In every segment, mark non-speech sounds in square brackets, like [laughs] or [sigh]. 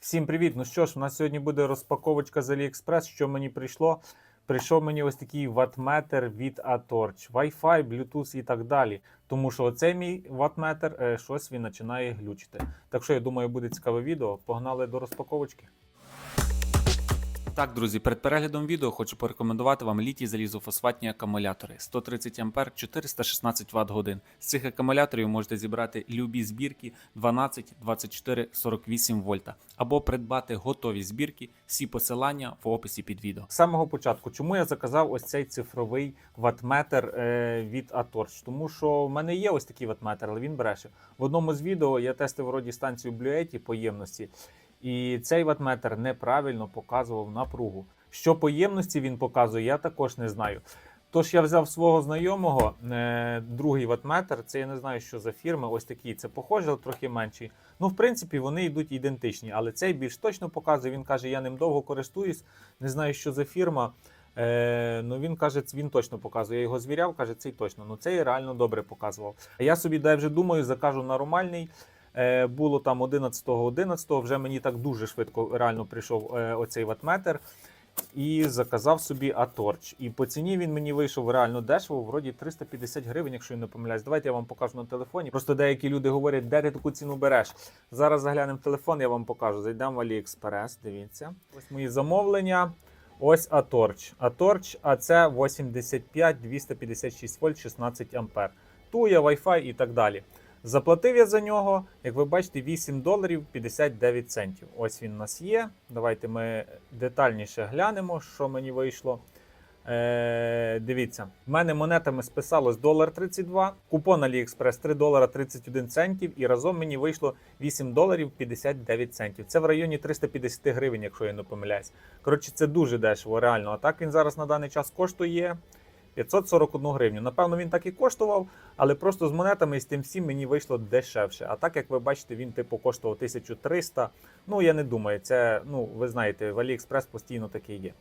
Всім привіт! Ну що ж, у нас сьогодні буде розпаковочка з AliExpress. Що мені прийшло? Прийшов мені ось такий ватметр від Atorch, Wi-Fi, Bluetooth і так далі. Тому що оцей мій ватметр е, щось він починає глючити. Так що я думаю, буде цікаве відео. Погнали до розпаковочки. Так, друзі, перед переглядом відео хочу порекомендувати вам літій залізофосфатні акумулятори 130 А 416 Вт годин. З цих акумуляторів можете зібрати любі збірки 12, 24, 48 вольта або придбати готові збірки. Всі посилання в описі під відео. З самого початку, чому я заказав ось цей цифровий ватметр е, від Atorch? Тому що в мене є ось такий ватметр, але він бреше. В одному з відео я тестив вроді станцію Blue Yeti по ємності. І цей ватметр неправильно показував напругу. Що по ємності він показує, я також не знаю. Тож я взяв свого знайомого, е, другий ватметр, це я не знаю, що за фірми, ось такі. Це похоже, але трохи менший. Ну, в принципі, вони йдуть ідентичні, але цей більш точно показує. Він каже, я ним довго користуюсь, не знаю, що за фірма. Е, ну він каже, він точно показує. Я його звіряв, каже, цей точно. Ну цей реально добре показував. А я собі дай вже думаю, закажу нормальний. Е, було там 11-го, 11-го, вже мені так дуже швидко реально прийшов е, оцей ватметр. І заказав собі Аторч. І по ціні він мені вийшов реально дешево, вроді 350 гривень, якщо я не помиляюсь. Давайте я вам покажу на телефоні. Просто деякі люди говорять, де ти таку ціну береш. Зараз заглянемо в телефон, я вам покажу. Зайдемо в AliExpress, дивіться. Ось мої замовлення. Ось Аторч. Аторч, а це 85 256 вольт 16 ампер. Туя, Wi-Fi і так далі. Заплатив я за нього, як ви бачите, 8 доларів 59 центів. Ось він у нас є. Давайте ми детальніше глянемо, що мені вийшло. Е, дивіться, в мене монетами списалось долар 32, купон AliExpress 3 долара 31 центів, і разом мені вийшло 8 доларів 59 центів. Це в районі 350 гривень, якщо я не помиляюсь. Коротше, це дуже дешево, реально. А так він зараз на даний час коштує 541 гривню. Напевно, він так і коштував, але просто з монетами і з тим всім мені вийшло дешевше. А так, як ви бачите, він типу коштував 1300. Ну, я не думаю, це, ну, ви знаєте, в AliExpress постійно таке є.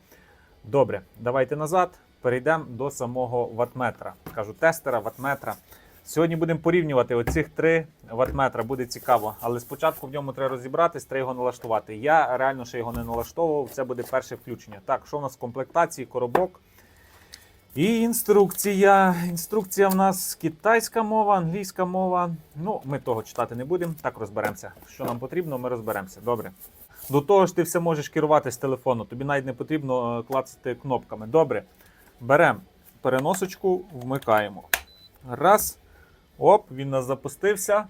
Добре, давайте назад. Перейдемо до самого ватметра. Кажу, тестера, ватметра. Сьогодні будемо порівнювати оцих три ватметра, буде цікаво. Але спочатку в ньому треба розібратись, треба його налаштувати. Я реально ще його не налаштовував, це буде перше включення. Так, що в нас в комплектації, коробок. І інструкція. Інструкція в нас китайська мова, англійська мова. Ну, ми того читати не будемо. Так розберемося. Що нам потрібно, ми розберемося. Добре. До того ж, ти все можеш керувати з телефону. Тобі навіть не потрібно е, клацати кнопками. Добре. Беремо переносочку, вмикаємо. Раз. Оп, він нас запустився.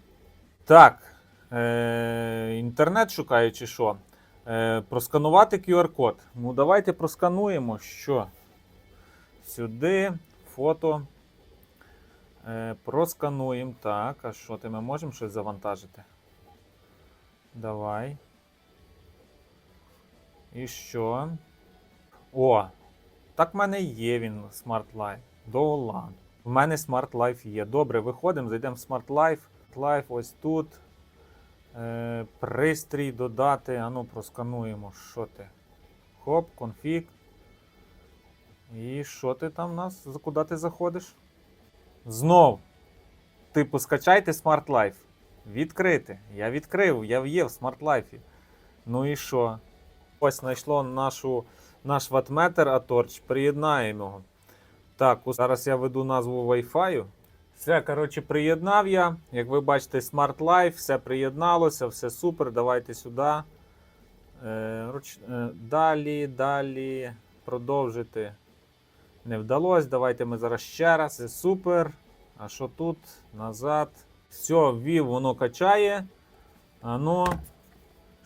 Так. Е- інтернет шукає чи що? Е- просканувати QR-код. Ну, давайте проскануємо. Що? Сюди, фото. Е, проскануємо. Так, а що ти ми можемо щось завантажити? Давай. І що? О! Так в мене є він, Smart Life. Долан. В мене Smart Life є. Добре, виходимо, зайдемо в Smart Life. Life ось тут. Е, пристрій додати. Ану, проскануємо. Що ти? Хоп, конфіг. І що ти там в нас? Куди ти заходиш? Знов. Типу, скачайте Smart Life. Відкрити. Я відкрив, я є в Smart Life. Ну і що? Ось знайшло нашу, наш ватметр Atorch. Приєднаємо його. Так, зараз я веду назву Wi-Fi. Все, коротше, приєднав я. Як ви бачите, Smart Life, все приєдналося, все супер. Давайте сюди. Е, руч... е, далі, далі. Продовжити. Не вдалося. Давайте ми зараз ще раз. Це супер. А що тут? Назад. Все, ввів, воно качає. Ано.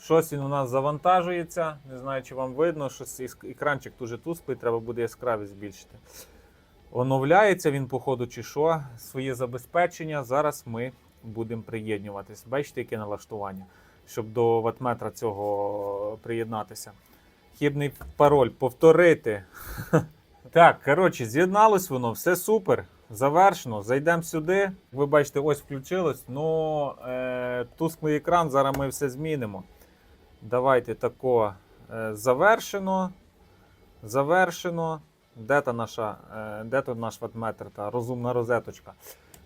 Щось він у нас завантажується. Не знаю, чи вам видно, щось екранчик дуже тусклий, треба буде яскравість збільшити. Оновляється він, походу, чи що, своє забезпечення. Зараз ми будемо приєднюватись. Бачите, яке налаштування, щоб до ватметра цього приєднатися. Хібний пароль повторити. [laughs] Так, коротше, з'єдналось воно, все супер. Завершено. Зайдемо сюди. Ви бачите, ось включилось. Ну, е, тусклий екран, зараз ми все змінимо. Давайте тако е, завершено. Завершено. Де та наша, е, де тут наш ватметр, та розумна розеточка.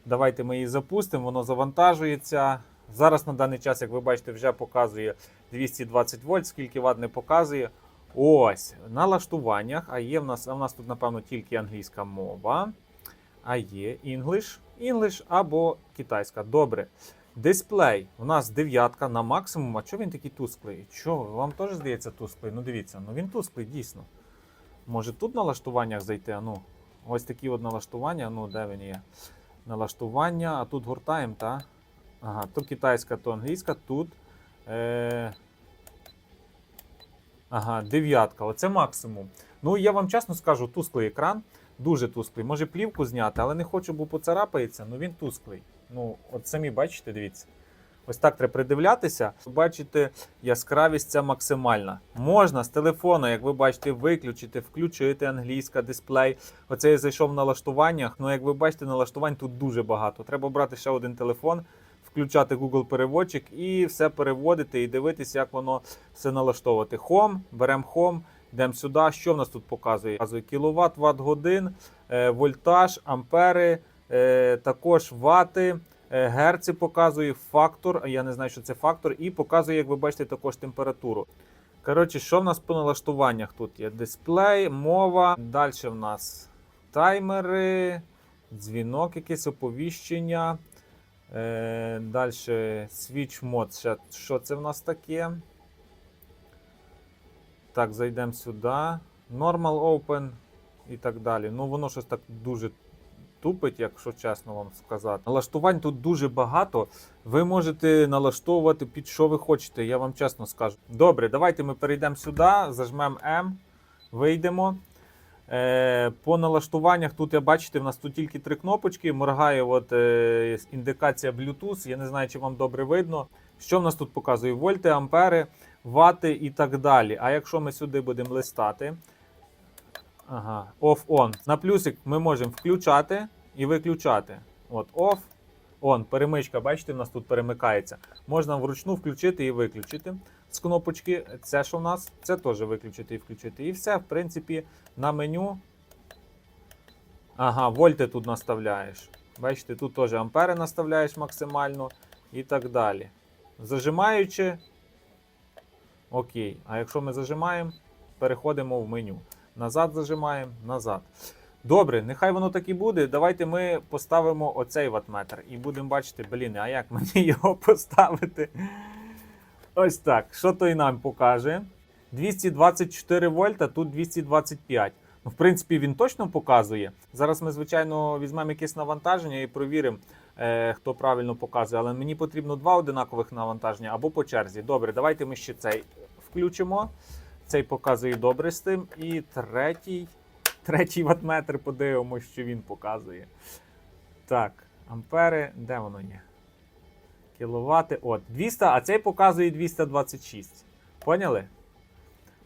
Давайте ми її запустимо, воно завантажується. Зараз на даний час, як ви бачите, вже показує 220 вольт, скільки ватт не показує. Ось, на лаштуваннях, а є в нас, а в нас тут, напевно, тільки англійська мова. А є English, English або китайська. Добре. Дисплей. У нас дев'ятка на максимум. А чого він такий тусклий? Чого? Вам теж здається тусклий? Ну дивіться, ну він тусклий, дійсно. Може тут на налаштуваннях зайти? А ну, ось такі от налаштування. Ну, де він є? Налаштування, а тут гуртаємо, та? Ага, то китайська, то англійська, тут. Е... Ага, дев'ятка. Оце максимум. Ну, я вам чесно скажу, тусклий екран. Дуже тусклий. Може плівку зняти, але не хочу, бо поцарапається, ну він тусклий. Ну, от самі бачите, дивіться. Ось так треба придивлятися. Бачите, яскравість ця максимальна. Можна з телефона, як ви бачите, виключити, включити англійська дисплей. Оце я зайшов в налаштуваннях. Ну, як ви бачите, налаштувань тут дуже багато. Треба брати ще один телефон, включати Google переводчик і все переводити і дивитися, як воно все налаштовувати. Home, беремо Home. Йдемо сюди. Що в нас тут показує? Показує кіловат, ватт годин, е, вольтаж, ампери, е, також вати, е, герці показує, фактор. Я не знаю, що це фактор, і показує, як ви бачите, також температуру. Коротше, що в нас по налаштуваннях тут є? Дисплей, мова. Далі в нас таймери, дзвінок, якесь оповіщення. Е, далі switch. Ще, що це в нас таке? Так, зайдемо сюди. Normal Open і так далі. Ну, воно щось так дуже тупить, якщо чесно вам сказати. Налаштувань тут дуже багато. Ви можете налаштовувати під що ви хочете, я вам чесно скажу. Добре, давайте ми перейдемо сюди, зажмемо M, вийдемо. Е, по налаштуваннях тут, я бачите, в нас тут тільки три кнопочки. Моргає от, е, індикація Bluetooth. Я не знаю, чи вам добре видно. Що в нас тут показує? Вольти, ампери, вати і так далі. А якщо ми сюди будемо листати, ага, off-on. На плюсик ми можемо включати і виключати. От Off, on. Перемичка, бачите, в нас тут перемикається. Можна вручну включити і виключити з кнопочки. Це що в нас? Це теж виключити і включити. І все, в принципі, на меню. Ага, вольти тут наставляєш. Бачите, тут теж ампери наставляєш максимально і так далі. Зажимаючи. Окей. А якщо ми зажимаємо, переходимо в меню. Назад зажимаємо, назад. Добре, нехай воно так і буде. Давайте ми поставимо оцей ватметр і будемо бачити, блін, а як мені [laughs] його поставити? Ось так. Що той нам покаже? 224 вольта, тут 225. Ну, в принципі, він точно показує. Зараз ми, звичайно, візьмемо якесь навантаження і провіримо, е, хто правильно показує. Але мені потрібно два одинакових навантаження або по черзі. Добре, давайте ми ще цей включимо. Цей показує добре з тим. І третій, третій ватметр подивимося, що він показує. Так, ампери, де воно є? Кіловати. От, 200, а цей показує 226. Поняли?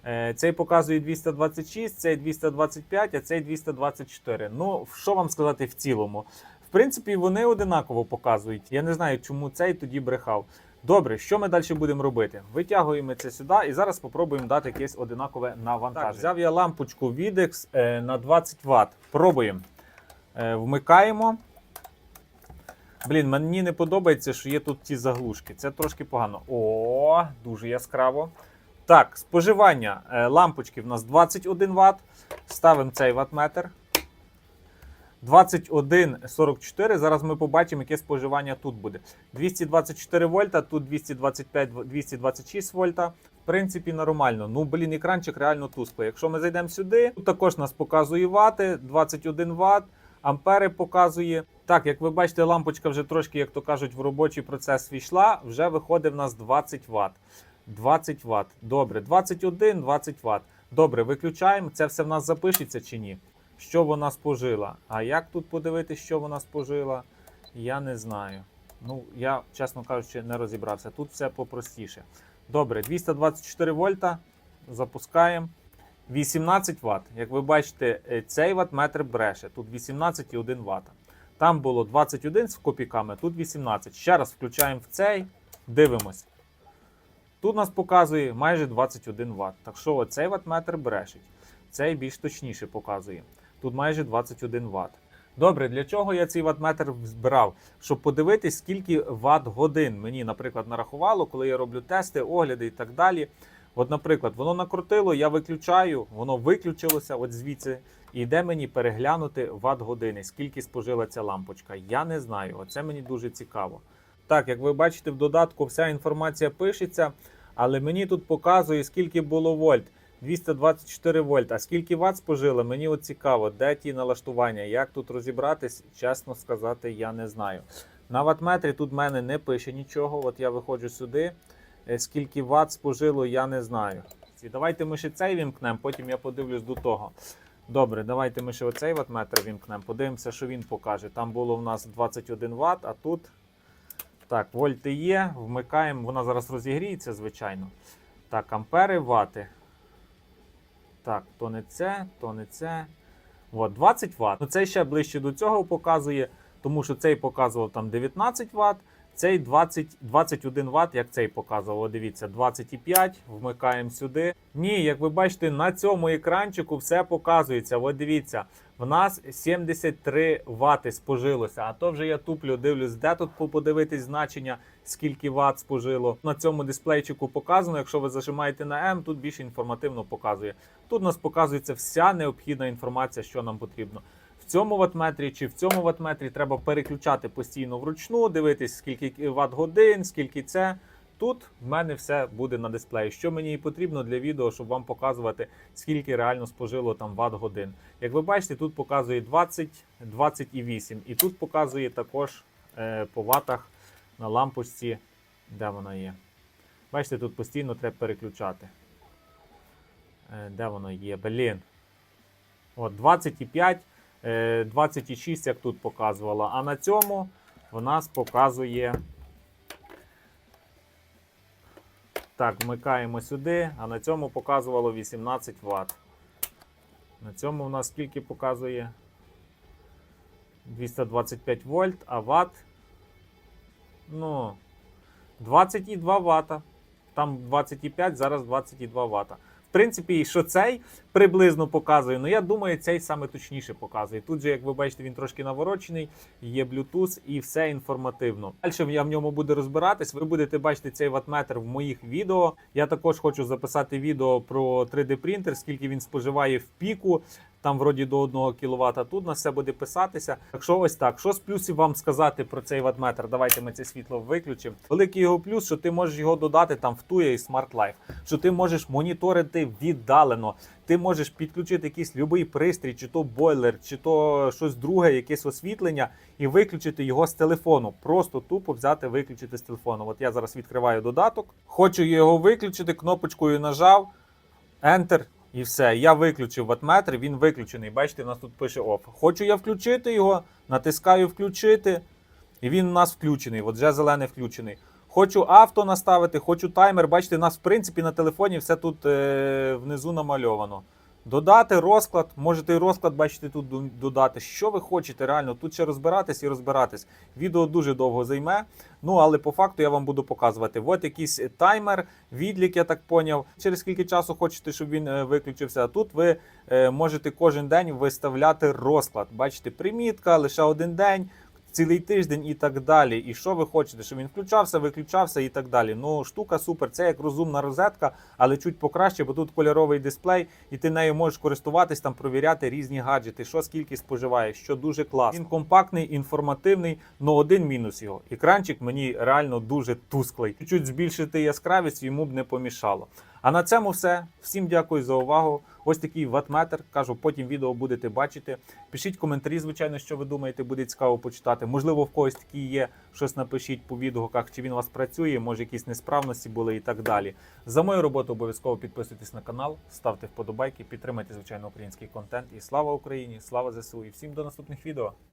Е, Цей показує 226, цей 225, а цей 224. Ну, що вам сказати в цілому? В принципі, вони одинаково показують. Я не знаю, чому цей тоді брехав. Добре, що ми далі будемо робити? Витягуємо це сюди і зараз спробуємо дати якесь одинакове навантаження. Так, взяв я лампочку Videx е, на 20 Вт. Пробуємо. Е, вмикаємо. Блін, мені не подобається, що є тут ті заглушки. Це трошки погано. О, дуже яскраво. Так, споживання е, лампочки в нас 21 Вт. Ставимо цей ваттметр. 21,44. Зараз ми побачимо, яке споживання тут буде. 224 вольта, тут 225-226 вольта. В принципі, нормально. Ну, блін, екранчик реально тусклий. Якщо ми зайдемо сюди, тут також нас показує вати, 21 Вт. Ампери показує. Так, як ви бачите, лампочка вже трошки, як то кажуть, в робочий процес війшла, вже виходить в нас 20 Вт. 20 Вт. Добре, 21, 20 Вт. Добре, виключаємо. Це все в нас запишеться чи ні? Що вона спожила? А як тут подивитися, що вона спожила? Я не знаю. Ну, я, чесно кажучи, не розібрався. Тут все попростіше. Добре, 224 вольта. Запускаємо. 18 Вт. Як ви бачите, е, цей ваттметр бреше. Тут 18,1 Вт. Там було 21 з копійками, тут 18. Ще раз включаємо в цей, дивимось. Тут нас показує майже 21 Вт. Так що цей ваттметр брешить. Цей більш точніше показує. Тут майже 21 Вт. Добре, для чого я цей ватметр збирав? Щоб подивитись, скільки ватт годин мені, наприклад, нарахувало, коли я роблю тести, огляди і так далі. От, наприклад, воно накрутило, я виключаю, воно виключилося от звідси. І йде мені переглянути ватт години, скільки спожила ця лампочка. Я не знаю. Оце мені дуже цікаво. Так, як ви бачите, в додатку вся інформація пишеться, але мені тут показує, скільки було вольт. 224 вольт. А скільки ватт спожила, мені от цікаво, де ті налаштування, як тут розібратись, чесно сказати, я не знаю. На ваттметрі тут в мене не пише нічого. От я виходжу сюди. Е, Скільки ватт спожило, я не знаю. Давайте ми ще цей вімкнемо, потім я подивлюсь до того. Добре, давайте ми ще оцей ваттметр вімкнемо. Подивимося, що він покаже. Там було в нас 21 Вт, а тут. Так, вольти є. Вмикаємо, вона зараз розігріється, звичайно. Так, ампери, вати. Так, то не це, то не це. От, 20 Вт. Ну, Це ще ближче до цього показує, тому що цей показував там 19 Вт, цей 20, 21 Вт, як цей показував. Дивіться, 25, вмикаємо сюди. Ні, як ви бачите, на цьому екранчику все показується. От дивіться, в нас 73 Вт спожилося. А то вже я туплю, дивлюсь, де тут подивитись значення, скільки Вт спожило. На цьому дисплейчику показано. Якщо ви зажимаєте на М, тут більше інформативно показує. Тут у нас показується вся необхідна інформація, що нам потрібно. Цьому ватметрі чи в цьому ватметрі треба переключати постійно вручну, дивитись, скільки ватт годин, скільки це. Тут в мене все буде на дисплеї. Що мені і потрібно для відео, щоб вам показувати, скільки реально спожило там ватт годин. Як ви бачите, тут показує 20, 28. І тут показує також е, по ватах на лампочці, де вона є. Бачите, тут постійно треба переключати. Е, де воно є? Блін. От 25, е, 26, як тут показувала. А на цьому в нас показує. Так, вмикаємо сюди, а на цьому показувало 18 Вт. На цьому в нас скільки показує? 225 вольт, а Вт. Ну, 22 Вт. Там 25, зараз 22 Вт. Принципі, і що цей приблизно показує, ну я думаю, цей саме точніше показує. Тут же, як ви бачите, він трошки наворочений, є Bluetooth і все інформативно. Далі я в ньому буду розбиратись. Ви будете бачити цей ватметр в моїх відео. Я також хочу записати відео про 3D принтер, скільки він споживає в піку. Там вроді до 1 кВт. Тут на все буде писатися. Так що ось так. Що з плюсів вам сказати про цей ватметр? Давайте ми це світло виключимо. Великий його плюс, що ти можеш його додати там в Tuya і Smart Life, що ти можеш моніторити віддалено. Ти можеш підключити якийсь любий пристрій, чи то бойлер, чи то щось друге, якесь освітлення, і виключити його з телефону. Просто тупо взяти, виключити з телефону. От я зараз відкриваю додаток. Хочу його виключити, кнопочкою нажав, Enter. І все, я виключив ватметр, він виключений. Бачите, у нас тут пише OFF. Хочу я включити його, натискаю включити, і він у нас включений. От вже зелений включений. Хочу авто наставити, хочу таймер. Бачите, у нас в принципі на телефоні все тут е, внизу намальовано. Додати розклад, можете і розклад, бачите, тут додати. Що ви хочете, реально, тут ще розбиратись і розбиратись. Відео дуже довго займе. Ну, але по факту я вам буду показувати. От якийсь таймер, відлік, я так поняв. Через скільки часу хочете, щоб він е, виключився. А тут ви е, можете кожен день виставляти розклад. Бачите, примітка, лише один день. Цілий тиждень і так далі. І що ви хочете, щоб він включався, виключався і так далі. Ну, штука супер. Це як розумна розетка, але чуть покраще, бо тут кольоровий дисплей, і ти нею можеш користуватись там, провіряти різні гаджети, що скільки споживає, що дуже класно. Він компактний, інформативний, але один мінус його. Екранчик мені реально дуже тусклий. Чуть збільшити яскравість йому б не помішало. А на цьому все. Всім дякую за увагу. Ось такий ватметр. Кажу, потім відео будете бачити. Пишіть коментарі, звичайно, що ви думаєте, буде цікаво почитати. Можливо, в когось такі є. Щось напишіть по відгуках, чи він у вас працює, може якісь несправності були і так далі. За мою роботу обов'язково підписуйтесь на канал, ставте вподобайки, підтримайте, звичайно, український контент. І слава Україні! Слава ЗСУ! І всім до наступних відео!